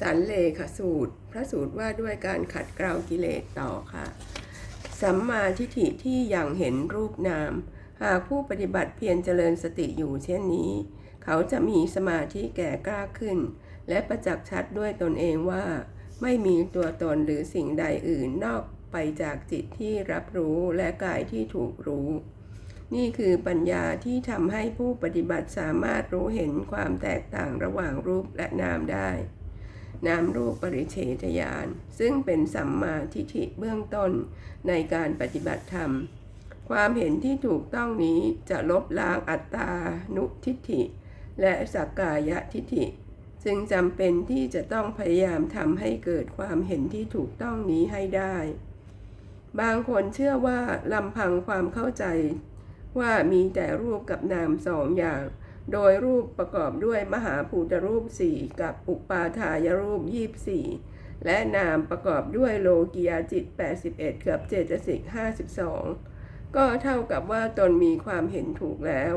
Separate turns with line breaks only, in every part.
สันเลขสูตร พระสูตรว่าด้วยการขัดเกลากิเลสต่อค่ะ สัมมาทิฏฐิที่ยังเห็นรูปนาม หากผู้ปฏิบัติเพียรเจริญสติอยู่เช่นนี้ เขาจะมีสมาธิแก่กล้าขึ้น และประจักษ์ชัดด้วยตนเองว่า ไม่มีตัวตนหรือสิ่งใดอื่นนอกไปจากจิตที่รับรู้และกายที่ถูกรู้ นี่คือปัญญาที่ทำให้ผู้ปฏิบัติสามารถรู้เห็นความแตกต่างระหว่างรูปและนามได้ นามรูปปริเฉทญาณซึ่งเป็นสัมมาทิฏฐิเบื้องต้นในการปฏิบัติธรรม ความเห็นที่ถูกต้องนี้จะลบล้างอัตตานุทิฏฐิ และสักกายทิฏฐิ จึงจำเป็นที่จะต้องพยายามทำให้เกิดความเห็นที่ถูกต้องนี้ให้ได้ บางคนเชื่อว่าลำพังความเข้าใจว่ามีแต่รูปกับนามสองอย่าง โดยรูปประกอบด้วยมหาภูตรูปสี่กับอุปาทายรูปยี่สี่และนามประกอบด้วยโลกิยาจิต 81 กับเจตสิก 52 ก็เท่ากับว่าตนมีความเห็นถูกแล้ว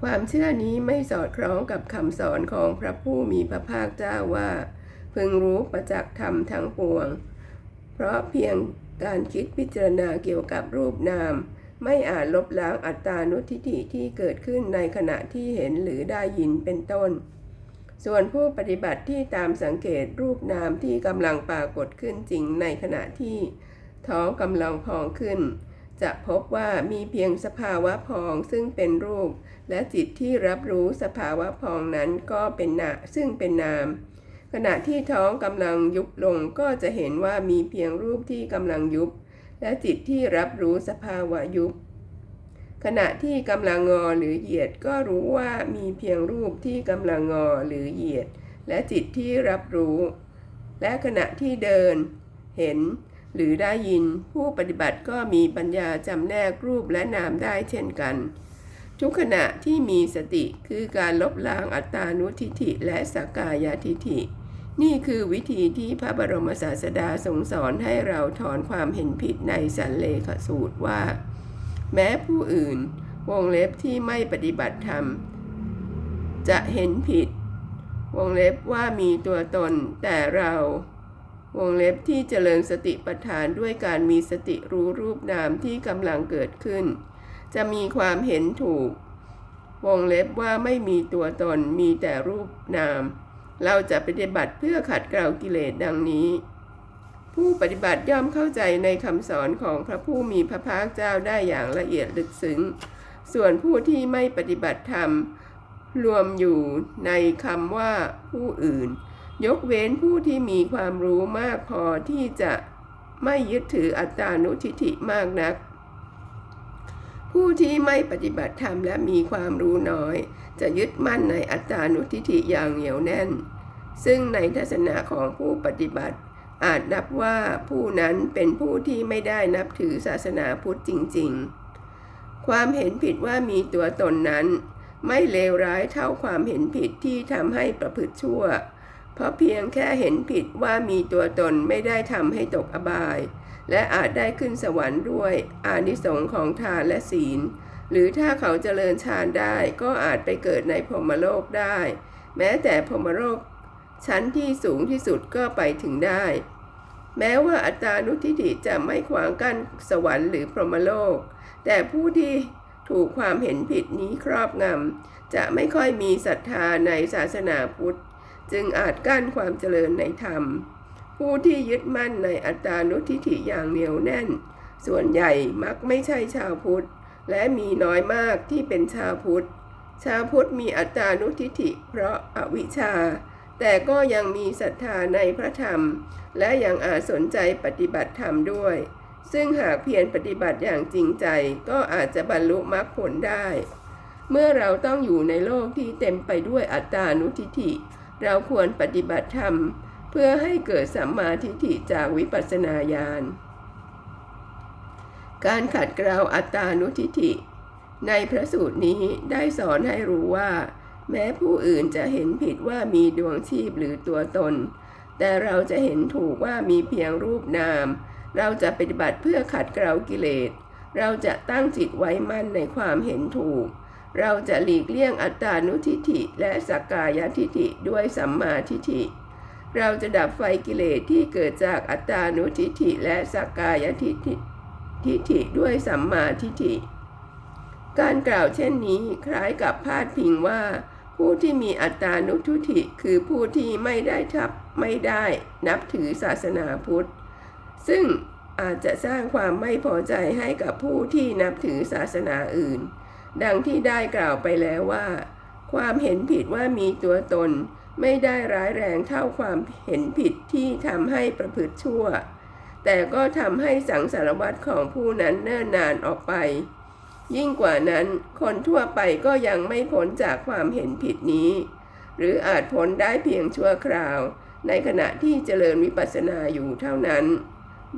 ความเชื่อนี้ไม่สอดคล้องกับคำสอนของพระผู้มีพระภาคเจ้าว่า พึงรู้ประจักษ์ธรรมทั้งปวง เพราะเพียงการคิดพิจารณาเกี่ยวกับรูปนาม ไม่อาจลบล้างอัตตานุทิฏฐิที่เกิดขึ้นในขณะที่เห็นหรือได้ยินเป็นต้น ส่วนผู้ปฏิบัติที่ตามสังเกตรูปนามที่กำลังปรากฏขึ้นจริงในขณะที่ท้องกำลังพองขึ้น จะพบว่ามีเพียงสภาวะพองซึ่งเป็นรูป และจิตที่รับรู้สภาวะพองนั้นก็เป็นนาซึ่งเป็นนาม ขณะที่ท้องกำลังยุบลงก็จะเห็นว่ามีเพียงรูปที่กำลังยุบ และจิตที่รับรู้สภาวะยุบ ขณะที่กำลังงอหรือเหยียดก็รู้ว่ามีเพียงรูปที่กำลังงอหรือเหยียด และจิตที่รับรู้ และขณะที่เดิน เห็น หรือได้ยินผู้ปฏิบัติก็มีปัญญาจำแนกรูปและนามได้เช่นกันทุกขณะที่มีสติคือการลบล้างอัตตานุทิฏฐิและสักกายทิฏฐิ นี่คือวิธีที่พระบรมศาสดาทรงสอนให้เราถอนความเห็นผิดในสันเลขสูตรว่า แม้ผู้อื่นวงเล็บที่ไม่ปฏิบัติธรรม จะเห็นผิด วงเล็บว่ามีตัวตนแต่เรา วงเล็บที่เจริญสติปัฏฐานด้วยการมีสติรู้รูปนามที่กำลังเกิดขึ้น จะมีความเห็นถูก วงเล็บว่าไม่มีตัวตนมีแต่รูปนาม เราจะปฏิบัติเพื่อขัดเกลากิเลสดังนี้ ผู้ปฏิบัติย่อมเข้าใจในคำสอนของพระผู้มีพระภาคเจ้าได้อย่างละเอียดลึกซึ้ง ส่วนผู้ที่ไม่ปฏิบัติธรรม รวมอยู่ในคำว่าผู้อื่น ยกเว้นผู้ที่มีความรู้มากพอที่จะไม่ยึดถืออัตตานุทิฐิมากนัก ผู้ที่ไม่ปฏิบัติธรรมและมีความรู้น้อย จะยึดมั่นในอัตตานุทิฏฐิอย่างเหนียวแน่น ซึ่งในทัศนะของผู้ปฏิบัติ อาจนับว่าผู้นั้นเป็นผู้ที่ไม่ได้นับถือศาสนาพุทธจริง ๆ ความเห็นผิดว่ามีตัวตนนั้น ไม่เลวร้ายเท่าความเห็นผิดที่ทำให้ประพฤติชั่ว เพราะเพียงแค่เห็นผิดว่ามีตัวตนไม่ได้ทำให้ตกอบาย และอาจได้ขึ้นสวรรค์ด้วยอานิสงส์ของทานและศีล หรือถ้าเขาเจริญฌานได้ก็อาจไปเกิดในพรหมโลกได้ แม้แต่พรหมโลก ชั้นที่สูงที่สุดก็ไปถึงได้ แม้ว่าอัตตานุทิฏฐิจะไม่ขวางกั้นสวรรค์หรือพรหมโลก แต่ผู้ที่ถูกความเห็นผิดนี้ครอบงำจะไม่ค่อยมีศรัทธาในศาสนาพุทธ จึงอาจกั้นความเจริญในธรรม ผู้ที่ยึดมั่นในอัตตานุทิฏฐิอย่างเหนียวแน่น ส่วนใหญ่มักไม่ใช่ชาวพุทธ และมีน้อยมากที่เป็นชาวพุทธ ชาวพุทธมีอัตตานุทิฏฐิเพราะอาวิชชา แต่ก็ยังมีศรัทธาในพระธรรม และยังอาจสนใจปฏิบัติธรรมด้วย ซึ่งหากเพียรปฏิบัติอย่างจริงใจก็อาจจะบรรลุมรรคผลได้ เมื่อเราต้องอยู่ในโลกที่เต็มไปด้วยอัตตานุทิฏฐิ เราควรปฏิบัติธรรม พื่อให้เกิดสัมมาทิฏฐิจากวิปัสสนาญาณ การขัดเกลาอัตตานุทิฏฐิ ในพระสูตรนี้ได้สอนให้รู้ว่า แม้ผู้อื่นจะเห็นผิดว่ามีดวงชีพหรือตัวตน แต่เราจะเห็นถูกว่ามีเพียงรูปนาม เราจะปฏิบัติเพื่อขัดเกลากิเลส เราจะตั้งจิตไว้มั่นในความเห็นถูก เราจะหลีกเลี่ยงอัตตานุทิฏฐิและสักกายทิฏฐิด้วยสัมมาทิฏฐิ เราจะดับไฟกิเลสที่เกิดจากอัตตานุทิฏฐิและสักกายทิฏฐิทิฏฐิด้วยสัมมาทิฏฐิ การกล่าวเช่นนี้คล้ายกับพาดพิงว่า ผู้ที่มีอัตตานุทิฏฐิคือผู้ที่ไม่ได้ทับไม่ได้นับถือศาสนาพุทธ ซึ่งอาจจะสร้างความไม่พอใจให้กับผู้ที่นับถือศาสนาอื่น ดังที่ได้กล่าวไปแล้วว่า ความเห็นผิดว่ามีตัวตนไม่ได้ร้ายแรงเท่าความเห็นผิดที่ทำให้ประพฤติชั่ว แต่ก็ทำให้สังสารวัตรของผู้นั้นเนิ่นนานออกไป ยิ่งกว่านั้นคนทั่วไปก็ยังไม่พ้นจากความเห็นผิดนี้ หรืออาจพ้นได้เพียงชั่วคราว ในขณะที่เจริญวิปัสสนาอยู่เท่านั้น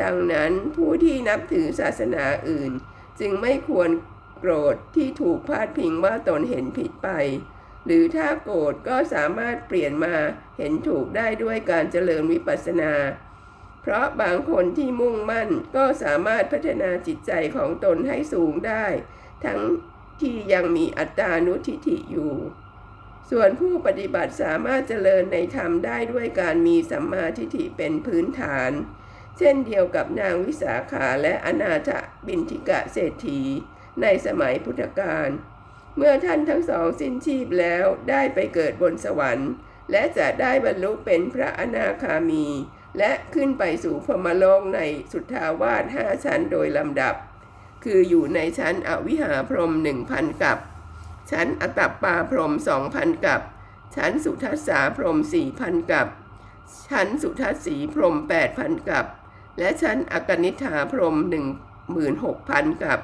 ดังนั้นผู้ที่นับถือศาสนาอื่น จึงไม่ควรโกรธที่ถูกพาดพิงว่าตนเห็นผิดไป หรือถ้าโกรธก็สามารถเปลี่ยนมาเห็นถูกได้ด้วยการเจริญวิปัสสนา เพราะบางคนที่มุ่งมั่นก็สามารถพัฒนาจิตใจของตนให้สูงได้ ทั้งที่ยังมีอัตตานุทิฏฐิอยู่ ส่วนผู้ปฏิบัติสามารถเจริญในธรรมได้ด้วยการมีสัมมาทิฏฐิเป็นพื้นฐาน เช่นเดียวกับนางวิสาขาและอนาถบินทิกะเศรษฐีในสมัยพุทธกาล เมื่อท่านทั้งสองสิ้นชีพแล้วได้ไปเกิดบนสวรรค์ และจะได้บรรลุเป็นพระอนาคามี และขึ้นไปสู่พมโลกในสุทธาวาสห้าชั้นโดยลำดับ คืออยู่ในชั้นอวิหาพรหมหนึ่งพันกับ ชั้นอตัปปาพรหมสองพันกับ ชั้นสุทัสสาพรหมสี่พันกับ ชั้นสุทัสสีพรหมแปดพันกับ และชั้นอกนิษฐาพรหมหนึ่งหมื่นหกพันกับ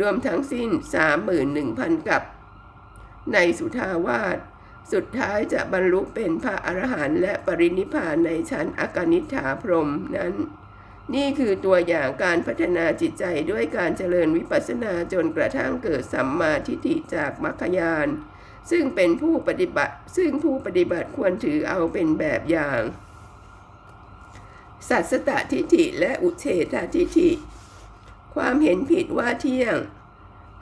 รวมทั้งสิ้นสามหมื่นหนึ่งพันกับ ในสุทาวาสสุดท้ายจะบรรลุเป็นพระอรหันต์และปรินิพพานในชั้นอากนิฐาพรหมนั้น นี่คือตัวอย่างการพัฒนาจิตใจด้วยการเจริญวิปัสสนาจนกระทั่งเกิดสัมมาทิฏฐิจากมรรคญาณซึ่งเป็นผู้ปฏิบัติ ซึ่งผู้ปฏิบัติควรถือเอาเป็นแบบอย่าง สัตสตทิฏฐิและอุเฉททิฏฐิ ความเห็นผิดว่าเที่ยง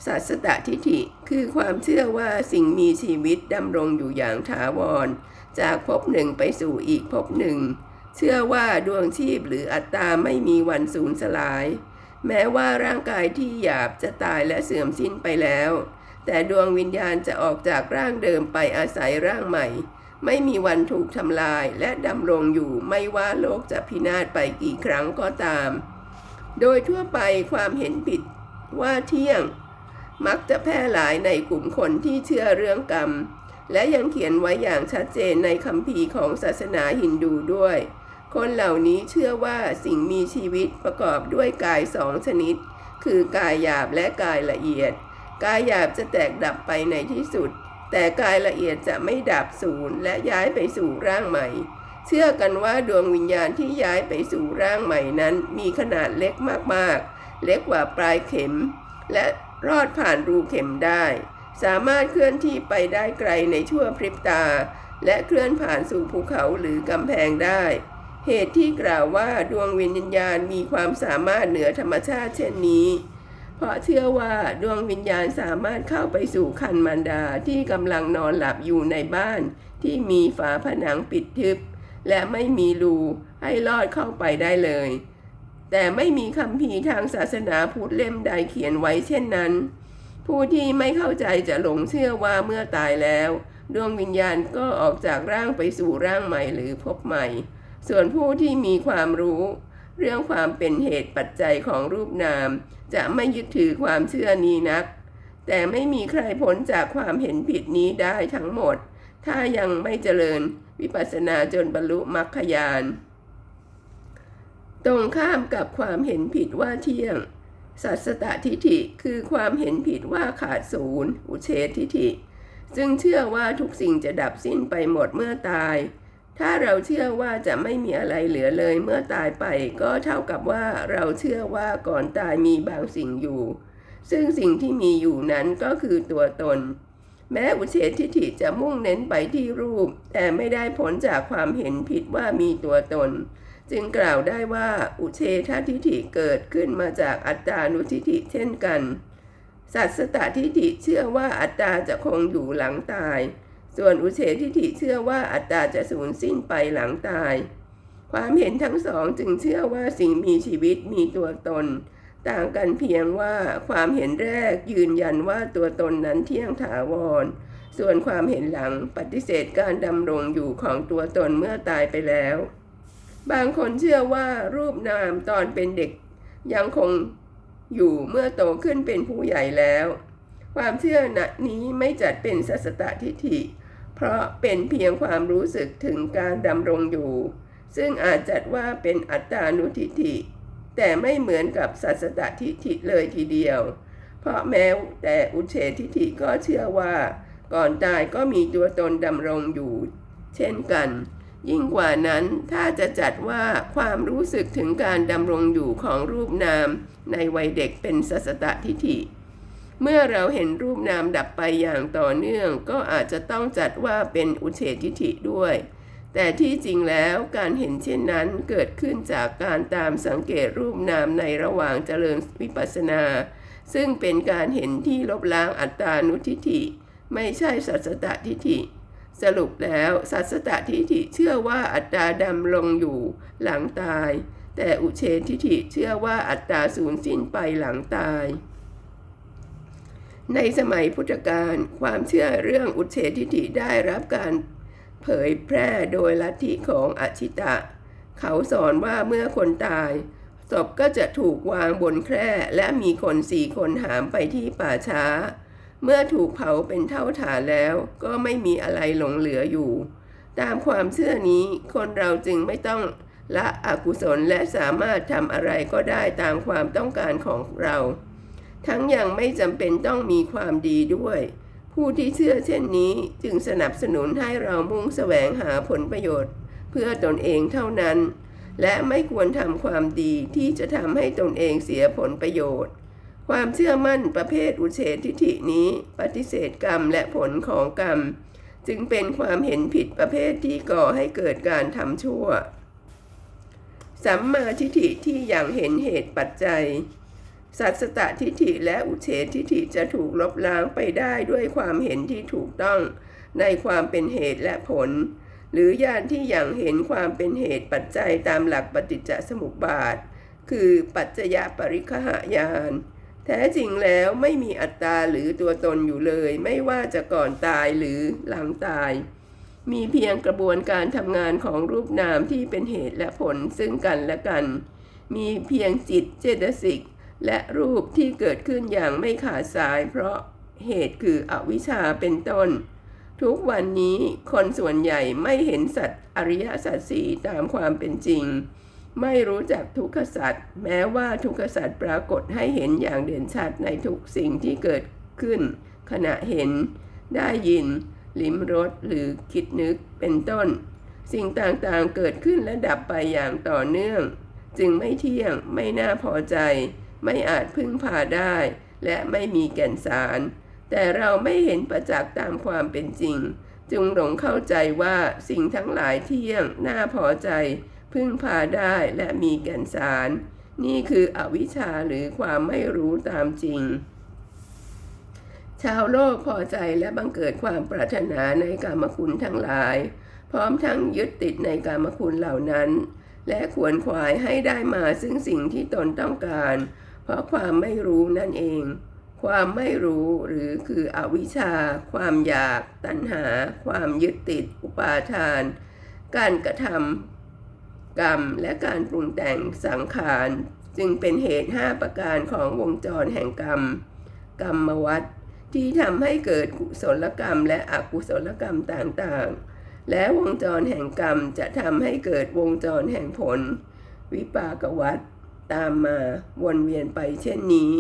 สัสตทิฏฐิคือความเชื่อว่าสิ่งมีชีวิตดำรงอยู่อย่างถาวร จากภพหนึ่งไปสู่อีกภพหนึ่ง เชื่อว่าดวงชีพหรืออัตตาไม่มีวันสูญสลาย แม้ว่าร่างกายที่หยาบจะตายและเสื่อมสิ้นไปแล้ว แต่ดวงวิญญาณจะออกจากร่างเดิมไปอาศัยร่างใหม่ ไม่มีวันถูกทำลายและดำรงอยู่ไม่ว่าโลกจะพินาศไปกี่ครั้งก็ตาม โดยทั่วไปความเห็นผิดว่าเที่ยง มักจะแพร่หลายในกลุ่มคนที่เชื่อเรื่องกรรม และยังเขียนไว้อย่างชัดเจนในคัมภีร์ของศาสนาฮินดูด้วย คนเหล่านี้เชื่อว่าสิ่งมีชีวิตประกอบด้วยกายสองชนิด คือกายหยาบและกายละเอียด กายหยาบจะแตกดับไปในที่สุด แต่กายละเอียดจะไม่ดับสูญและย้ายไปสู่ร่างใหม่ เชื่อกันว่าดวงวิญญาณที่ย้ายไปสู่ร่างใหม่นั้น มีขนาดเล็กมากๆ เล็กกว่าปลายเข็ม และรอดผ่านรูเข็มได้ สามารถเคลื่อนที่ไปได้ไกลในชั่วพริบตา และเคลื่อนผ่านสู่ภูเขาหรือกำแพงได้ เหตุที่กล่าวว่าดวงวิญญาณมีความสามารถเหนือธรรมชาติเช่นนี้ เพราะเชื่อว่าดวงวิญญาณสามารถเข้าไปสู่คันมารดาที่กำลังนอนหลับอยู่ในบ้าน ที่มีฝาผนังปิดทึบ และไม่มีรูให้ลอดเข้าไปได้เลย แต่ไม่มีคำพีทางศาสนาพุทธเล่มใดเขียนไว้เช่นนั้น ผู้ที่ไม่เข้าใจจะหลงเชื่อว่าเมื่อตายแล้ว ดวงวิญญาณก็ออกจากร่างไปสู่ร่างใหม่หรือพบใหม่ ส่วนผู้ที่มีความรู้ เรื่องความเป็นเหตุปัจจัยของรูปนาม จะไม่ยึดถือความเชื่อนี้นัก แต่ไม่มีใครพ้นจากความเห็นผิดนี้ได้ทั้งหมด ถ้ายังไม่เจริญ วิปัสสนาจนบรรลุมรรคญาณตรงข้ามกับความเห็นผิดว่าเที่ยง สัสตทิฏฐิคือความเห็นผิดว่าขาดศูนย์ อุเฉททิฏฐิ ซึ่งเชื่อว่าทุกสิ่งจะดับสิ้นไปหมดเมื่อตาย ถ้าเราเชื่อว่าจะไม่มีอะไรเหลือเลยเมื่อตายไปก็เท่ากับว่าเราเชื่อว่าก่อนตายมีบางสิ่งอยู่ ซึ่งสิ่งที่มีอยู่นั้นก็คือตัวตน แม้อุเฉททิฏฐิจะมุ่งเน้นไปที่รูป แต่ไม่ได้ผลจากความเห็นผิดว่ามีตัวตน จึงกล่าวได้ว่าอุเฉททิฏฐิเกิดขึ้นมาจากอัตตานุทิฏฐิเช่นกัน สัตสตทิฏฐิเชื่อว่าอัตตาจะคงอยู่หลังตาย ส่วนอุเฉทิฏฐิเชื่อว่าอัตตาจะสูญสิ้นไปหลังตาย ความเห็นทั้งสองจึงเชื่อว่าสิ่งมีชีวิตมีตัวตน ต่างกันเพียงว่าความเห็นแรกยืนยันว่าตัวตนนั้นเที่ยงถาวร ส่วนความเห็นหลังปฏิเสธการดำรงอยู่ของตัวตนเมื่อตายไปแล้ว บางคนเชื่อว่ารูปนามตอนเป็นเด็ก ยังคงอยู่เมื่อโตขึ้นเป็นผู้ใหญ่แล้ว ความเชื่อนี้ไม่จัดเป็นสัสตทิฏฐิ เพราะเป็นเพียงความรู้สึกถึงการดำรงอยู่ ซึ่งอาจจัดว่าเป็นอัตตานุทิฏฐิ แต่ไม่เหมือนกับสัสตทิฏฐิเลยทีเดียว เพราะแม้แต่อุเฉทิฏฐิก็เชื่อว่า ก่อนตายก็มีตัวตนดำรงอยู่ เช่นกัน ยิ่งกว่านั้นถ้าจะจัดว่าความรู้สึกถึงการดำรงอยู่ของรูปนามในวัยเด็กเป็นสัสตทิฏฐิ เมื่อเราเห็นรูปนามดับไปอย่างต่อเนื่อง ก็อาจจะต้องจัดว่าเป็นอุเฉทิฏฐิด้วย แต่ที่จริงแล้วการเห็นเช่นนั้นเกิดขึ้นจากการตามสังเกตรูปนามในระหว่างเจริญวิปัสสนา ซึ่งเป็นการเห็นที่ลบล้างอัตตานุทิฏฐิ ไม่ใช่สัสตทิฏฐิ สรุปแล้วสัสตทิฏฐิเชื่อว่าอัตตาดำลงอยู่หลังตาย แต่อุเฉทิฏฐิเชื่อว่าอัตตาสูญสิ้นไปหลังตายในสมัยพุทธกาลความเชื่อเรื่องอุเฉทิฏฐิได้รับการ เผยแพร่โดยลัทธิของอชิตะ เขาสอนว่าเมื่อคนตาย ศพก็จะถูกวางบนแคร่และมีคนสี่คนหามไปที่ป่าช้า เมื่อถูกเผาเป็นเท่าฐานแล้วก็ไม่มีอะไรหลงเหลืออยู่ ตามความเชื่อนี้คนเราจึงไม่ต้องละอกุศลและสามารถทำอะไรก็ได้ตามความต้องการของเรา ทั้งยังไม่จำเป็นต้องมีความดีด้วย ผู้ที่เชื่อเช่นนี้จึงสนับสนุนให้เรามุ่งแสวงหาผลประโยชน์ เพื่อตนเองเท่านั้น และไม่ควรทำความดีที่จะทำให้ตนเองเสียผลประโยชน์ ความเชื่อมั่นประเภทอุเฉทิฐินี้ปฏิเสธกรรมและผลของกรรม จึงเป็นความเห็นผิดประเภทที่ก่อให้เกิดการทำชั่ว สัมมาทิฏฐิที่อยังเห็นเหตุปัจจัย สัตสตทิฏฐิและอุเฉททิฏฐิจะถูกลบล้างไปได้ด้วยความเห็นที่ถูกต้องในความเป็นเหตุและผล หรือญาณที่อยังเห็นความเป็นเหตุปัจจัยตามหลักปฏิจจสมุปบาท คือปัจจยปริคหายานแท้จริงแล้วไม่มีอัตตาหรือตัวตนอยู่เลย ไม่ว่าจะก่อนตายหรือหลังตาย มีเพียงกระบวนการทำงานของรูปนามที่เป็นเหตุและผลซึ่งกันและกัน มีเพียงจิตเจตสิก และรูปที่เกิดขึ้นอย่างไม่ขาดสาย เพราะเหตุคืออวิชชาเป็นต้น ทุกวันนี้คนส่วนใหญ่ไม่เห็นสัตว์อริยสัจสี่ตามความเป็นจริง ไม่รู้จักทุกขสัตว์แม้ว่าทุกขสัตว์ปรากฏให้เห็นอย่างเด่นชัดในทุกสิ่งที่เกิดขึ้น ขณะเห็น ได้ยิน ลิ้มรสหรือคิดนึกเป็นต้น สิ่งต่างๆเกิดขึ้นและดับไปอย่างต่อเนื่อง จึงไม่เที่ยงไม่น่าพอใจ ไม่อาจพึ่งพาได้ และไม่มีแก่นสาร แต่เราไม่เห็นประจักษ์ตามความเป็นจริง จึงหลงเข้าใจว่าสิ่งทั้งหลายเที่ยงน่าพอใจ พึ่งพาได้และมีแก่นสาร นี่คืออวิชชาหรือความไม่รู้ตามจริงชาวโลกพอใจและบังเกิดความปรารถนาในกามคุณทั้งหลาย พร้อมทั้งยึดติดในกามคุณเหล่านั้น และขวนขวายให้ได้มาซึ่งสิ่งที่ตนต้องการ เพราะความไม่รู้นั่นเอง ความไม่รู้หรือคืออวิชชา ความอยาก ตัณหา ความยึดติด อุปาทาน การกระทำกรรม และการปรุงแต่งสังขาร จึงเป็นเหตุ 5 ประการของวงจรแห่งกรรม กรรมวัฏที่ทำให้เกิดกุศลกรรม และอกุศลกรรมต่างๆ และวงจรแห่งกรรมจะทำให้เกิดวงจรแห่งผล วิปากวัฏ ตามมาวนเวียนไปเช่นนี้